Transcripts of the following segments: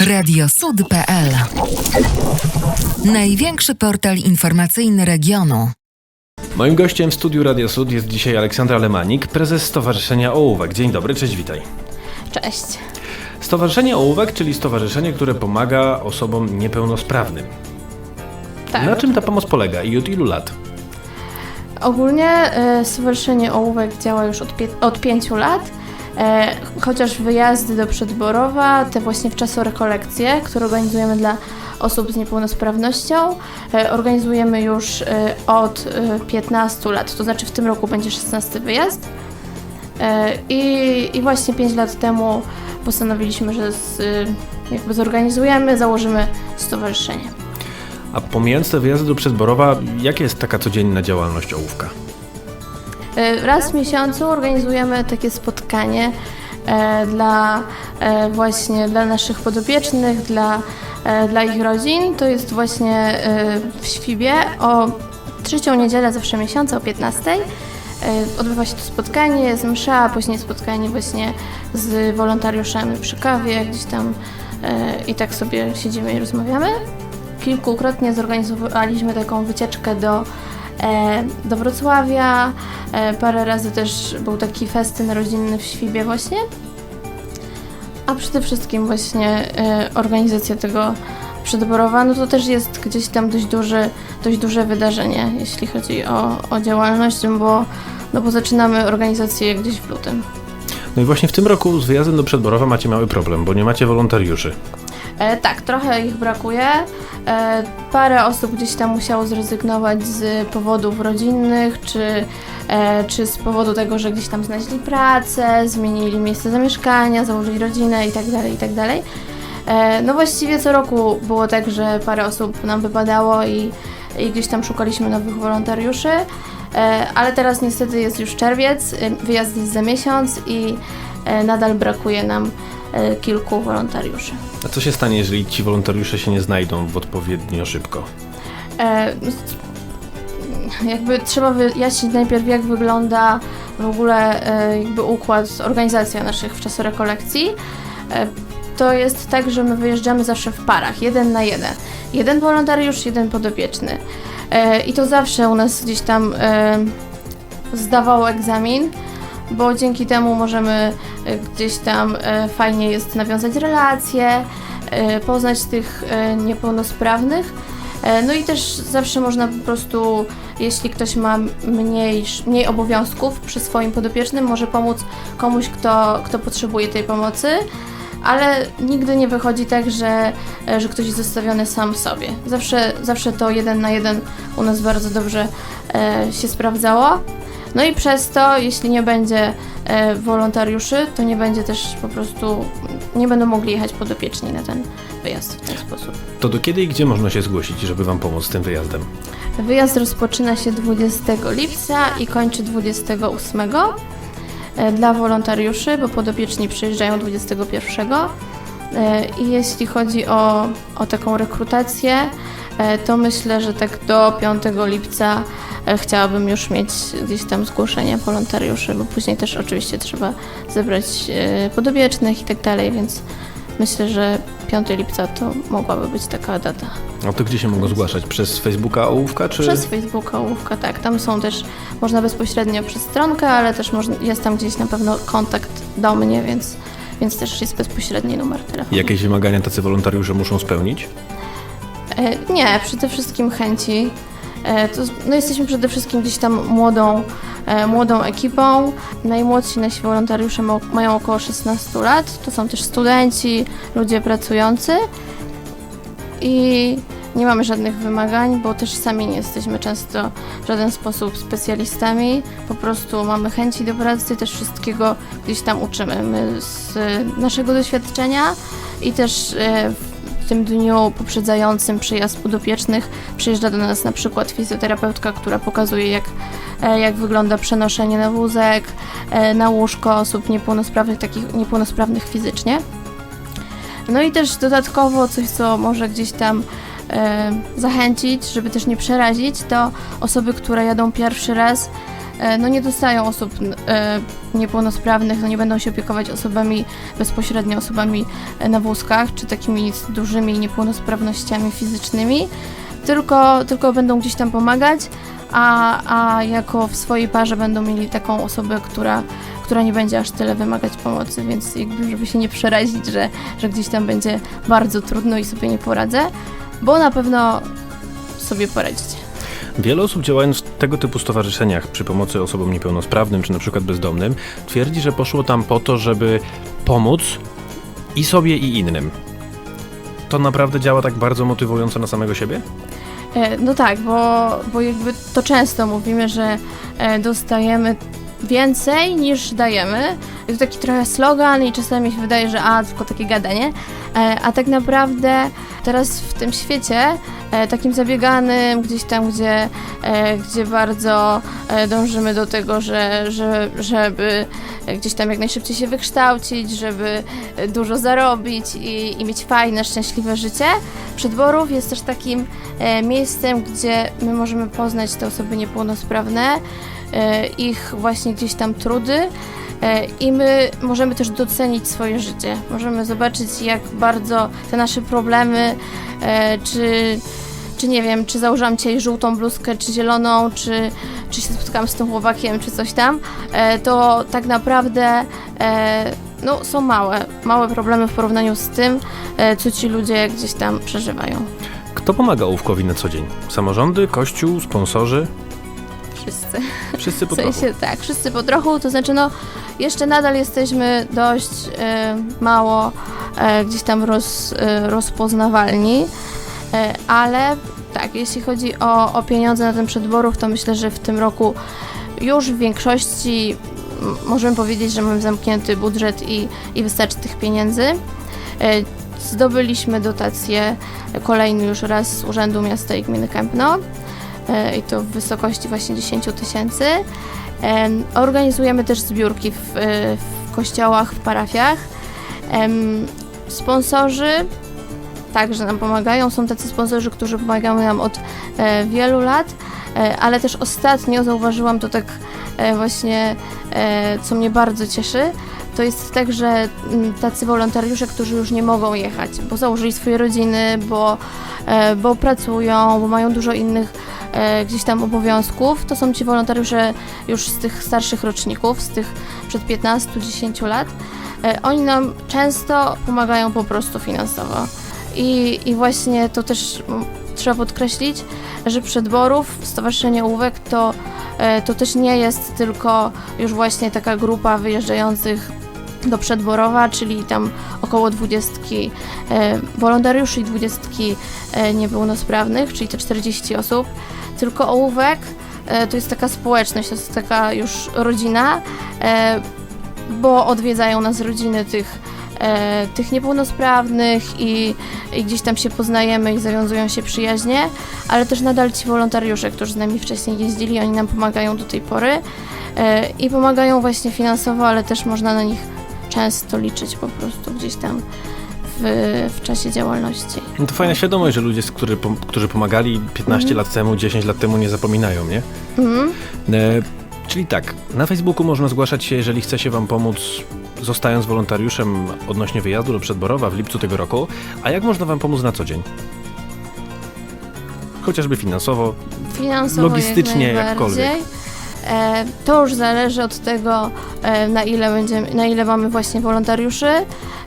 Radiosud.pl Największy portal informacyjny regionu. Moim gościem w studiu Radio Sud jest dzisiaj Aleksandra Lemanik, prezes Stowarzyszenia Ołówek. Dzień dobry, cześć, witaj. Cześć. Stowarzyszenie Ołówek, czyli stowarzyszenie, które pomaga osobom niepełnosprawnym. Tak. Na czym ta pomoc polega i od ilu lat? Ogólnie e, Stowarzyszenie Ołówek działa już od, pie- od pięciu lat, e, chociaż wyjazdy do Przedborowa, te właśnie wczasorekolekcje, które organizujemy dla osób z niepełnosprawnością, e, organizujemy już e, od e, 15 lat, to znaczy w tym roku będzie 16 wyjazd. E, I, I właśnie 5 lat temu postanowiliśmy, że z, e, jakby zorganizujemy, założymy stowarzyszenie. A pomijając te wyjazdy do Przedborowa, jaka jest taka codzienna działalność Ołówka? E, Raz w miesiącu organizujemy takie spotkanie e, dla e, właśnie dla naszych podopiecznych, dla, dla ich rodzin. To jest właśnie w Świbie o trzecią niedzielę zawsze miesiąca o 15. E, Odbywa się to spotkanie, jest msza, a później spotkanie właśnie z wolontariuszami przy kawie, gdzieś tam i tak sobie siedzimy i rozmawiamy. Kilkukrotnie zorganizowaliśmy taką wycieczkę do, do Wrocławia. E, parę razy też był taki festyn rodzinny w Świbie właśnie. A przede wszystkim właśnie e, organizacja tego przedborowa, no to też jest gdzieś tam dość, duży, dość duże wydarzenie, jeśli chodzi o, o działalność, bo, no bo zaczynamy organizację gdzieś w lutym. No i właśnie w tym roku z wyjazdem do Przedborowa macie mały problem, bo nie macie wolontariuszy. E, tak, trochę ich brakuje. E, parę osób gdzieś tam musiało zrezygnować z powodów rodzinnych, czy, e, czy z powodu tego, że gdzieś tam znaleźli pracę, zmienili miejsce zamieszkania, założyli rodzinę itd. itd. E, no właściwie co roku było tak, że parę osób nam wypadało i, i gdzieś tam szukaliśmy nowych wolontariuszy. E, ale teraz niestety jest już czerwiec, wyjazd jest za miesiąc i e, nadal brakuje nam kilku wolontariuszy. A co się stanie, jeżeli ci wolontariusze się nie znajdą w odpowiednio szybko? E, jakby trzeba wyjaśnić najpierw, jak wygląda w ogóle e, jakby układ, organizacja naszych wczasorekolekcji. E, to jest tak, że my wyjeżdżamy zawsze w parach, jeden na jeden. Jeden wolontariusz, jeden podopieczny. E, I to zawsze u nas gdzieś tam e, zdawało egzamin, bo dzięki temu możemy e, gdzieś tam e, fajnie jest nawiązać relacje, e, poznać tych niepełnosprawnych. No i też zawsze można po prostu, jeśli ktoś ma mniej, mniej obowiązków przy swoim podopiecznym, może pomóc komuś, kto, kto potrzebuje tej pomocy, ale nigdy nie wychodzi tak, że, że ktoś jest zostawiony sam sobie. Zawsze, zawsze to jeden na jeden u nas bardzo dobrze się sprawdzało. No i przez to, jeśli nie będzie e, wolontariuszy, to nie będzie też po prostu, nie będą mogli jechać podopieczni na ten wyjazd w ten sposób. To do kiedy i gdzie można się zgłosić, żeby wam pomóc z tym wyjazdem? Wyjazd rozpoczyna się 20 lipca i kończy 28 e, dla wolontariuszy, bo podopieczni przyjeżdżają 21. E, I jeśli chodzi o, o taką rekrutację, e, to myślę, że tak do 5 lipca e, chciałabym już mieć gdzieś tam zgłoszenia wolontariuszy, bo później też oczywiście trzeba zebrać podobiecznych i tak dalej, więc myślę, że 5 lipca to mogłaby być taka data. A to gdzie się mogą zgłaszać? Przez Facebooka Ołówka, czy... Przez Facebooka, Ołówka, tak. Tam są też, można bezpośrednio przez stronkę, ale też można, jest tam gdzieś na pewno kontakt do mnie, więc, więc też jest bezpośredni numer telefonu. Jakieś wymagania tacy wolontariusze muszą spełnić? E, nie, przede wszystkim chęci. E, to, no jesteśmy przede wszystkim gdzieś tam młodą, e, młodą ekipą. Najmłodsi nasi wolontariusze ma, mają około 16 lat. To są też studenci, ludzie pracujący. I nie mamy żadnych wymagań, bo też sami nie jesteśmy często w żaden sposób specjalistami. Po prostu mamy chęci do pracy, też wszystkiego gdzieś tam uczymy. My z naszego doświadczenia i też e, w tym dniu poprzedzającym przyjazd podopiecznych przyjeżdża do nas na przykład fizjoterapeutka, która pokazuje jak, e, jak wygląda przenoszenie na wózek, e, na łóżko osób niepełnosprawnych, takich niepełnosprawnych fizycznie. No i też dodatkowo coś, co może gdzieś tam zachęcić, żeby też nie przerazić, to osoby, które jadą pierwszy raz, e, no nie dostają osób e, niepełnosprawnych, no nie będą się opiekować osobami, bezpośrednio osobami e, na wózkach, czy takimi dużymi niepełnosprawnościami fizycznymi, tylko, tylko będą gdzieś tam pomagać, a, a jako w swojej parze będą mieli taką osobę, która, która nie będzie aż tyle wymagać pomocy, więc jakby żeby się nie przerazić, że, że gdzieś tam będzie bardzo trudno i sobie nie poradzę, bo na pewno sobie poradzicie. Wiele osób działając w tego typu stowarzyszeniach przy pomocy osobom niepełnosprawnym czy na przykład bezdomnym twierdzi, że poszło tam po to, żeby pomóc i sobie i innym. To naprawdę działa tak bardzo motywująco na samego siebie? E, No tak, bo, bo jakby to często mówimy, że e, dostajemy więcej niż dajemy. To taki trochę slogan i czasami się wydaje, że a, tylko takie gadanie. E, A tak naprawdę teraz w tym świecie, e, takim zabieganym, gdzieś tam, gdzie, e, gdzie bardzo dążymy do tego, że, że, żeby gdzieś tam jak najszybciej się wykształcić, żeby dużo zarobić i, i mieć fajne, szczęśliwe życie, przedborów jest też takim miejscem, gdzie my możemy poznać te osoby niepełnosprawne, ich właśnie gdzieś tam trudy e, i my możemy też docenić swoje życie. Możemy zobaczyć, jak bardzo te nasze problemy, e, czy, czy nie wiem, czy założyłam dzisiaj żółtą bluzkę, czy zieloną, czy, czy się spotkałam z tym chłopakiem, czy coś tam, e, to tak naprawdę no, są małe, małe problemy w porównaniu z tym, co ci ludzie gdzieś tam przeżywają. Kto pomaga ołówkowi na co dzień? Samorządy, kościół, sponsorzy? Wszyscy. Wszyscy po W sensie tak, wszyscy po trochu, to znaczy no jeszcze nadal jesteśmy dość e, mało e, gdzieś tam roz, e, rozpoznawalni, e, ale tak, jeśli chodzi o, o pieniądze na ten przedborów, to myślę, że w tym roku już w większości możemy powiedzieć, że mamy zamknięty budżet i, i wystarczy tych pieniędzy. E, Zdobyliśmy dotację kolejny już raz z Urzędu Miasta i Gminy Kępno i to w wysokości właśnie 10 tysięcy. Em, Organizujemy też zbiórki w, e, w kościołach, w parafiach. Sponsorzy także nam pomagają. Są tacy sponsorzy, którzy pomagają nam od e, wielu lat, e, ale też ostatnio zauważyłam to tak e, właśnie, e, co mnie bardzo cieszy. To jest tak, że mm, tacy wolontariusze, którzy już nie mogą jechać, bo założyli swoje rodziny, bo, e, bo pracują, bo mają dużo innych e, gdzieś tam obowiązków, to są ci wolontariusze już z tych starszych roczników, z tych przed 15-10 lat. E, Oni nam często pomagają po prostu finansowo. I, i właśnie to też mm, trzeba podkreślić, że przedborów Stowarzyszenie Ołówek to, e, to też nie jest tylko już właśnie taka grupa wyjeżdżających do Przedborowa, czyli tam około 20 e, wolontariuszy i 20 e, niepełnosprawnych, czyli te 40 osób, tylko Ołówek to jest taka społeczność, to jest taka już rodzina, bo odwiedzają nas rodziny tych, e, tych niepełnosprawnych i, i gdzieś tam się poznajemy i zawiązują się przyjaźnie, ale też nadal ci wolontariusze, którzy z nami wcześniej jeździli, oni nam pomagają do tej pory e, i pomagają właśnie finansowo, ale też można na nich często liczyć po prostu gdzieś tam w, w czasie działalności. No to fajna świadomość, że ludzie, którzy, którzy pomagali 15 lat temu, 10 lat temu nie zapominają, nie? Mhm. E, czyli tak, na Facebooku można zgłaszać się, jeżeli chce się Wam pomóc, zostając wolontariuszem odnośnie wyjazdu do Przedborowa w lipcu tego roku. A jak można Wam pomóc na co dzień? Chociażby finansowo. finansowo Logistycznie, jak jakkolwiek. E, to już zależy od tego, e, na ile, będziemy, na ile mamy właśnie wolontariuszy.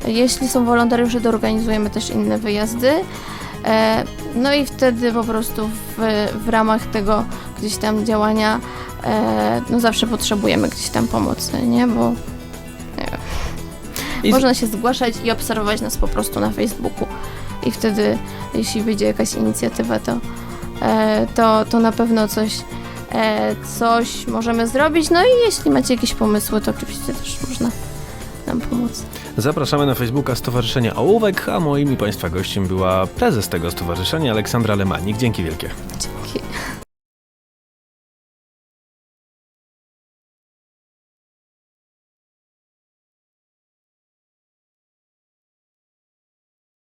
Jeśli są wolontariusze, to organizujemy też inne wyjazdy. E, no i wtedy po prostu w, w ramach tego gdzieś tam działania no zawsze potrzebujemy gdzieś tam pomocy, nie? Bo I można się zgłaszać i obserwować nas po prostu na Facebooku. I wtedy, jeśli wyjdzie jakaś inicjatywa, to, e, to, to na pewno coś, e, coś możemy zrobić. No i jeśli macie jakieś pomysły, to oczywiście też można nam pomóc. Zapraszamy na Facebooka Stowarzyszenia Ołówek, a moim i Państwa gościem była prezes tego stowarzyszenia Aleksandra Lemanik. Dzięki wielkie.